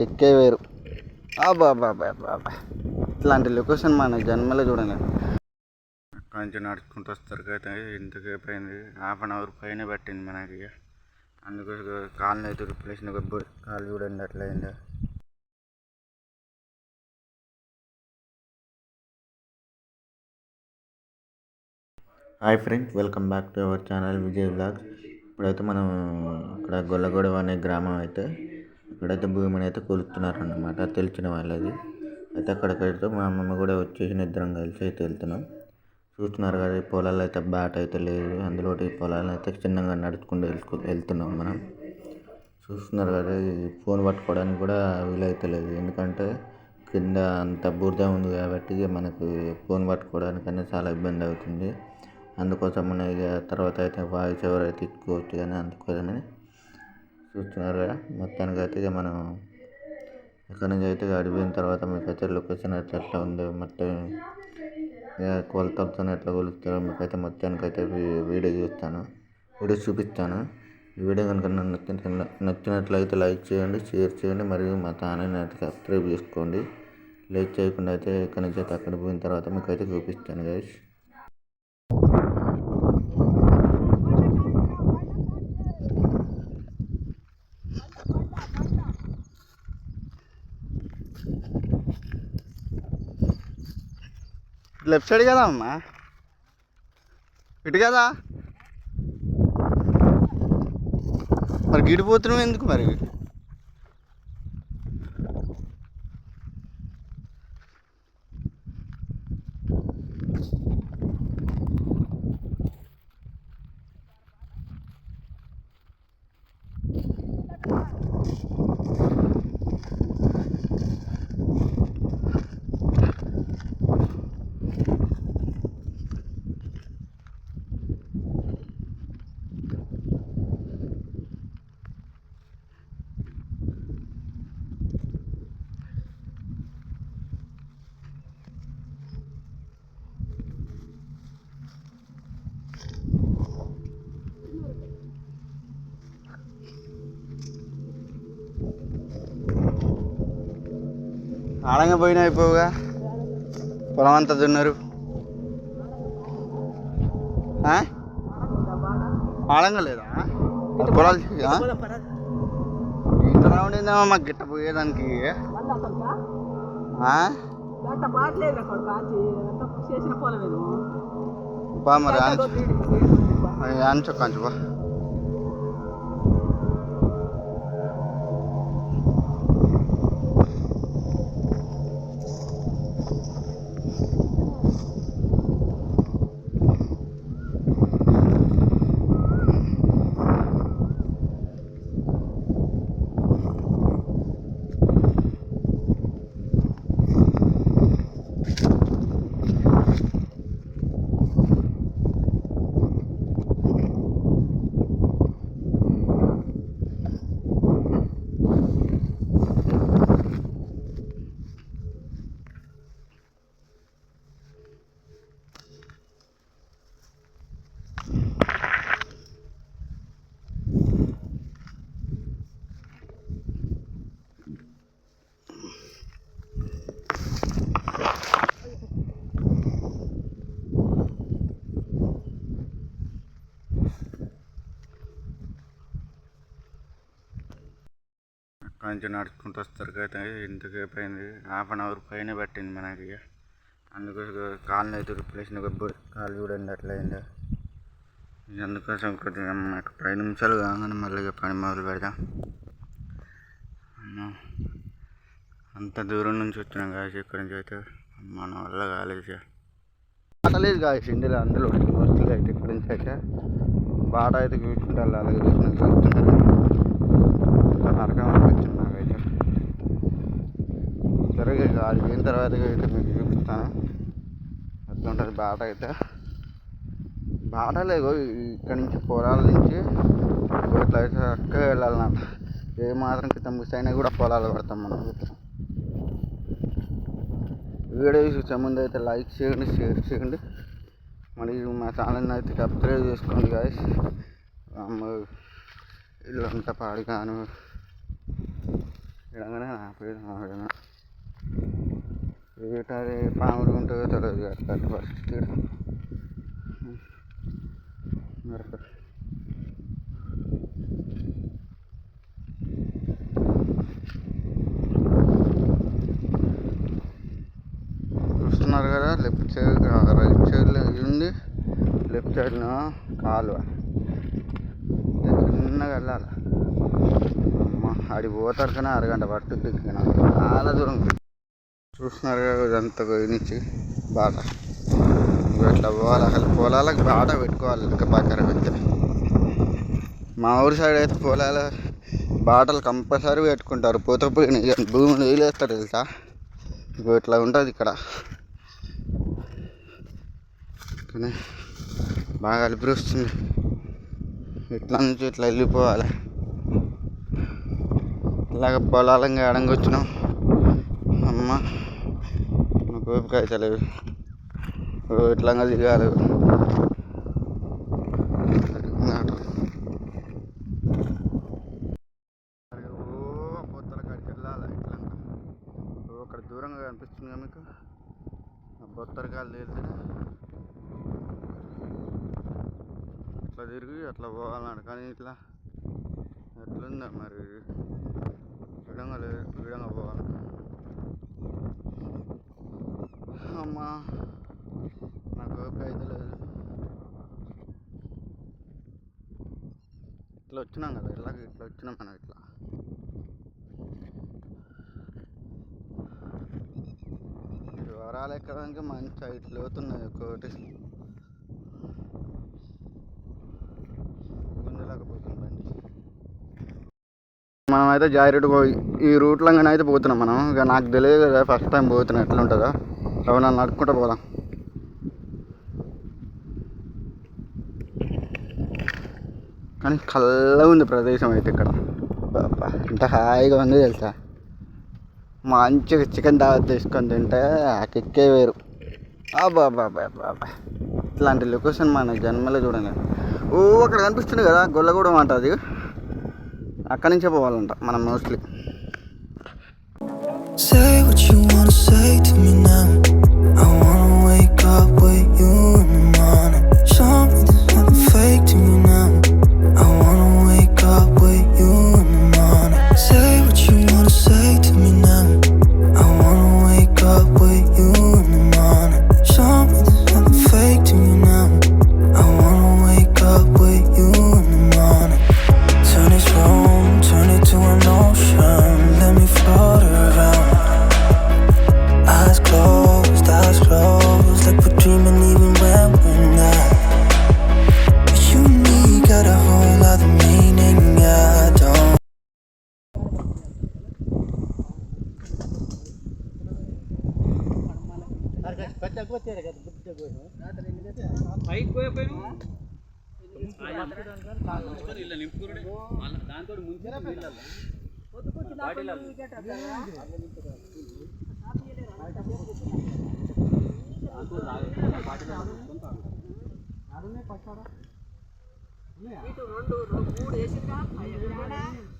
ఎక్కే వేరు. బాబా ఇట్లాంటి లొకేషన్ మన జన్మలో చూడండి అక్కడి నుంచి నడుచుకుంటూ వస్తారు కదా ఇంతసేపు అయింది హాఫ్ అన్ అవర్ పైన పట్టింది మనకి. ఇక. అందుకు కాళ్ళు అయితే రిప్లేషన్ కాళ్ళు చూడండి అట్లా అయిందో? Hi friends welcome back to our channel Vijay blogs ఇప్పుడైతే మనం ఇక్కడ గొల్లగొడవ అనే గ్రామం అయితే ఇక్కడైతే భూమిని అయితే కొలుస్తున్నారు అన్నమాట తెలిసిన వాళ్ళది. అయితే అక్కడికైతే మా అమ్మమ్మ కూడా వచ్చేసి ఇద్దరం కలిసి అయితే వెళ్తున్నాం. చూస్తున్నారు కదా ఈ పొలాలు అయితే బ్యాట్ అయితే లేదు. అందులో ఈ పొలాలు అయితే చిన్నగా నడుచుకుంటూ వెళ్తు వెళ్తున్నాం మనం. చూస్తున్నారు కదా ఈ ఫోన్ పట్టుకోవడానికి కూడా వీలైతే లేదు. ఎందుకంటే కింద అంత బురద ఉంది కాబట్టి మనకు ఫోన్ పట్టుకోవడానికైనా చాలా ఇబ్బంది అవుతుంది. అందుకోసమని ఇక తర్వాత అయితే వాయిస్ ఎవరైతే అయితే ఇచ్చుకోవచ్చు కానీ అందుకోసమని చూస్తున్నారు కదా మొత్తానికి అయితే ఇక మనం ఇక్కడ నుంచి అయితే అడిగిన తర్వాత మీకు అయితే లొకేషన్ అయితే ఎట్లా ఉందో? మొత్తం ఇక కొలతలతో ఎట్లా కొలుస్తారో మీకైతే మొత్తానికి అయితే వీడియో చూస్తాను. వీడియో చూపిస్తాను. ఈ వీడియో కనుక నాకు నచ్చిన నచ్చినట్లయితే లైక్ చేయండి షేర్ చేయండి మరియు మా ఛానల్ని అయితే సబ్స్క్రైబ్ చేసుకోండి. లైక్ చేయకుండా అయితే ఇక్కడ నుంచి అయితే అక్కడ పోయిన తర్వాత మీకు అయితే చూపిస్తాను గైస్ లెఫ్ట్ సైడ్ కదా అమ్మా? ఇటు కదా? మరి గిడిపోతున్నావు ఎందుకు మరి? ఆడంగా పోయినా అయిపోవుగా. పొలం అంతా దున్నారు? ఆడంగా లేదా? పొలాలు? ఇంత రావడేందేమో మాకు గిట్ట పోయేదానికి. బా మరి అంచు కంచు బా. మంచిగా నడుచుకుంటూ వస్తారు కదా ఇంతసేపు అయింది హాఫ్ అన్ అవర్ పైన పట్టింది మనకి. ఇక. అందుకు కాళ్ళు అయితే రిప్లేస్ కాళ్ళు చూడండి అట్లయిందా అందుకోసం కొద్దిగా మాకు పది నిమిషాలు కాగానే మళ్ళీ ఇక పని మొదలు పెడదాం. అమ్మ అంత దూరం నుంచి వచ్చినాం కాసి ఇక్కడి నుంచి అయితే. మన వల్ల కాలేదు ఇక. బాటలేదు ఇందులో అందులో వస్తుంది అయితే ఇక్కడి నుంచి అయితే. బాట అయితే చూసుకుంటారు అలాగే చూసినాక చూస్తున్నారు నరకం నాకైతే ఆడిపోయిన పోయిన తర్వాత అయితే మీకు చూపిస్తాను అట్లుంటుంది బాట అయితే. బాట లేదు ఇక్కడ నుంచి పొలాల నుంచి. ఇట్లా అయితే చక్కగా వెళ్ళాలన్నమాట. ఏ మాత్రం క్రితం మిస్ అయినా కూడా పొలాలు పడతాం మనం. వీడియో చూసే ముందు అయితే లైక్ చేయండి షేర్ చేయండి. మరి మా ఛానల్ని అయితే సబ్స్క్రైబ్ చేసుకోండి గాయస్ ఇల్లు అంతా ఇలాగనే నా పేరు ఏటారి పాములు ఉంటుందో తెలియదు అట్లా పరిస్థితి చూస్తున్నారు కదా లెఫ్ట్ సైడ్ రైట్ సైడ్ ఉంది లెఫ్ట్ సైడ్లో కాలువ. చిన్నగా వెళ్ళాలి. అమ్మ ఆడికి పోతారు కానీ అరగంట పట్టుద్ది ఇక్కడ చాలా దూరం చూస్తున్నారు కదా ఇదంతా నుంచి బాట ఇట్లా పోవాలి అసలు పొలాలకు బాట పెట్టుకోవాలి ఇంకా పక్కన పెడితే. మా ఊరి సైడ్ అయితే పొలాల బాటలు కంపల్సరీ పెట్టుకుంటారు. పోతే పోయిన భూమిని వదిలేస్తారు తెలుసా? ఇగో ఇట్లా ఉంటుంది ఇక్కడ. కానీ బాగా అలిపిరుస్తుంది ఇట్లా నుంచి ఇట్లా వెళ్ళిపోవాలి? ఇలాగ పొలాలంగా ఎడంగా వచ్చినాం అమ్మ. నాకు ఓపిక ఎట్లంగా లేదు దిగాలి ఓ వెళ్ళాలి ఇట్లా అక్కడ దూరంగా కనిపిస్తుంది మీకు? బొత్తరకాయలు తేలితే ఇట్లా తిరిగి అట్లా పోవాలన్నాడు కానీ ఇట్లా ఎట్లుందా మరి. విడంగా లేదు. విడంగా పోవాలి అమ్మా. నాకు ఓపిక అయితే లేదు. ఇట్లా వచ్చినాం కదా ఇలాగ ఇట్లా వచ్చినాం మనం ఇట్లా. వివరాలు ఎక్కడానికి మంచి ఐదు అవుతున్నాయి ఒక్కొక్కటి గుంజలేకపోతుంది మనం అయితే జాయిరెడ్ ఈ రూట్లో కానీ అయితే పోతున్నాం మనం. ఇక నాకు తెలియదు కదా ఫస్ట్ టైం పోతున్నాం ఎట్లా ఉంటుందో నడుపుకుంటూ పోదాం. కానీ కళ్ళ ఉంది ప్రదేశం అయితే ఇక్కడ. ఎంత హాయిగా ఉంది తెలుసా? మంచిగా చికెన్ దావత్ తీసుకొని తింటే ఆ కిక్కే వేరు. అబ్బా బాబా బాబా ఇట్లాంటి లొకేషన్ మన జన్మలో చూడలేదు. ఓ అక్కడ కనిపిస్తుంది కదా గొల్లగూడెం అంట అది. అక్కడి నుంచే పోవాలంట మనం మోస్ట్లీ. దాంతో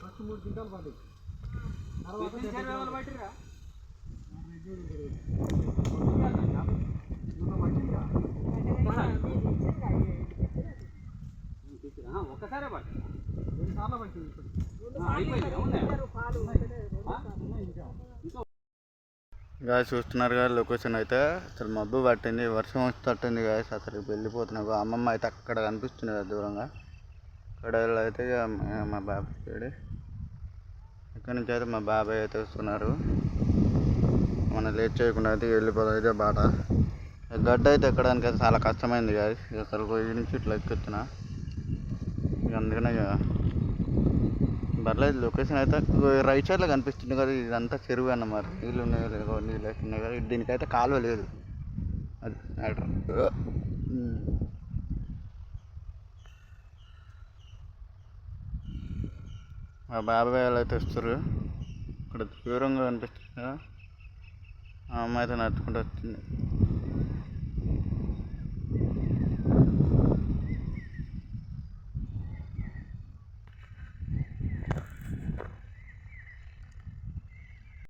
ఫస్ట్ మూడు క్వింటాలు పడి తర్వాత గాయ చూస్తున్నారు కదా లొకేషన్ అయితే. అసలు మబ్బు పట్టింది వర్షం వచ్చేటట్టుంది గాయ అసలు వెళ్ళిపోతున్నావు అమ్మమ్మ అయితే అక్కడ కనిపిస్తుంది కదా దూరంగా. అక్కడ అయితే ఇక మ- మా బాబాయ్ ఇక్కడ నుంచి అయితే మా బాబాయ్ అయితే వస్తున్నారు. మనం లేట్ చేయకుండా అయితే వెళ్ళిపోతాం అయితే బాట. గడ్డ అయితే ఎక్కడానికి అయితే చాలా కష్టమైంది గాయ అసలు ఈ నుంచి ఇట్లా ఎక్కొచ్చిన. ఇక అందుకనే ఇక పర్లేదు లొకేషన్ అయితే రైట్ సైడ్లో కనిపిస్తుంది కదా ఇదంతా చెరువు అన్నమాట. నీళ్ళు ఉన్నాయో లేదో నీళ్ళు వేస్తున్నాయి కదా దీనికైతే కాలువ లేదు. అది మ్యాటర్. మా బాబాయ్ వాళ్ళు అయితే వస్తారు. ఇక్కడ దూరంగా కనిపిస్తుంది కదా. ఆ అమ్మాయి అయితే నడుచుకుంటూ వచ్చింది